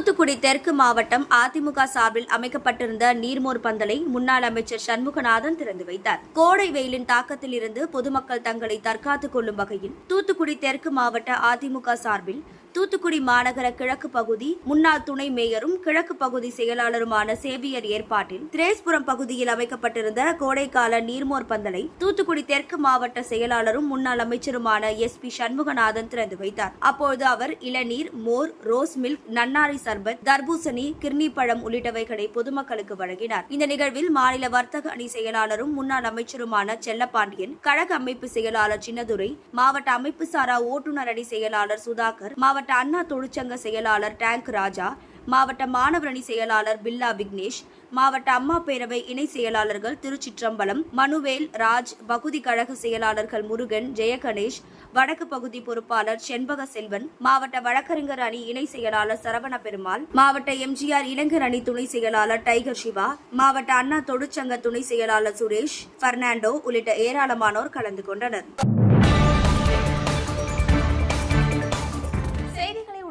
தூத்துக்குடி தெற்கு மாவட்டம் அதிமுக சார்பில் அமைக்கப்பட்டிருந்த நீர்மோர் பந்தலை முன்னாள் அமைச்சர் சண்முகநாதன் திறந்து வைத்தார். கோடை வெயிலின் தாக்கத்தில் இருந்து பொதுமக்கள் தங்களை தற்காத்துக் கொள்ளும் வகையில் தூத்துக்குடி தெற்கு மாவட்ட அதிமுக சார்பில் தூத்துக்குடி மாநகர கிழக்கு பகுதி முன்னாள் துணை மேயரும் கிழக்கு பகுதி செயலாளருமான சேவியர் ஏற்பாட்டில் திரேஸ்புரம் பகுதியில் அமைக்கப்பட்டிருந்த கோடைக்கால நீர்மோர் பந்தலை தூத்துக்குடி தெற்கு மாவட்ட செயலாளரும் முன்னாள் அமைச்சருமான எஸ் பி சண்முகநாதன் திறந்து வைத்தார். அப்பொழுது அவர் இளநீர் மோர் ரோஸ் மில்க் நன்னாரி சர்பத் தர்பூசணி கிர்னி பழம் உள்ளிட்டவைகளை பொதுமக்களுக்கு வழங்கினார். இந்த நிகழ்வில் மாநில வர்த்தக அணி செயலாளரும் முன்னாள் அமைச்சருமான செல்லப்பாண்டியன் கழக அமைப்பு செயலாளர் சின்னதுரை மாவட்ட அமைப்பு சாரா ஓட்டுநர் அணி செயலாளர் சுதாகர் மாவட்ட மாவட்ட அண்ணா தொழிற்சங்க செயலாளர் டேங்க் ராஜா மாவட்ட மாணவரணி செயலாளர் பில்லா விக்னேஷ் மாவட்ட அம்மா பேரவை இணை செயலாளர்கள் திருச்சிற்றம்பலம் மனுவேல் ராஜ் பகுதி கழக செயலாளர்கள் முருகன் ஜெயகணேஷ் வடக்கு பகுதி பொறுப்பாளர் செண்பக செல்வன் மாவட்ட வழக்கறிஞர் அணி இணை செயலாளர் சரவண பெருமாள் மாவட்ட எம்ஜிஆர் இளைஞர் அணி துணை செயலாளர் டைகர் சிவா மாவட்ட அண்ணா தொழிற்சங்க துணை செயலாளர் சுரேஷ் பெர்னாண்டோ உள்ளிட்ட ஏராளமானோர் கலந்து கொண்டனர்.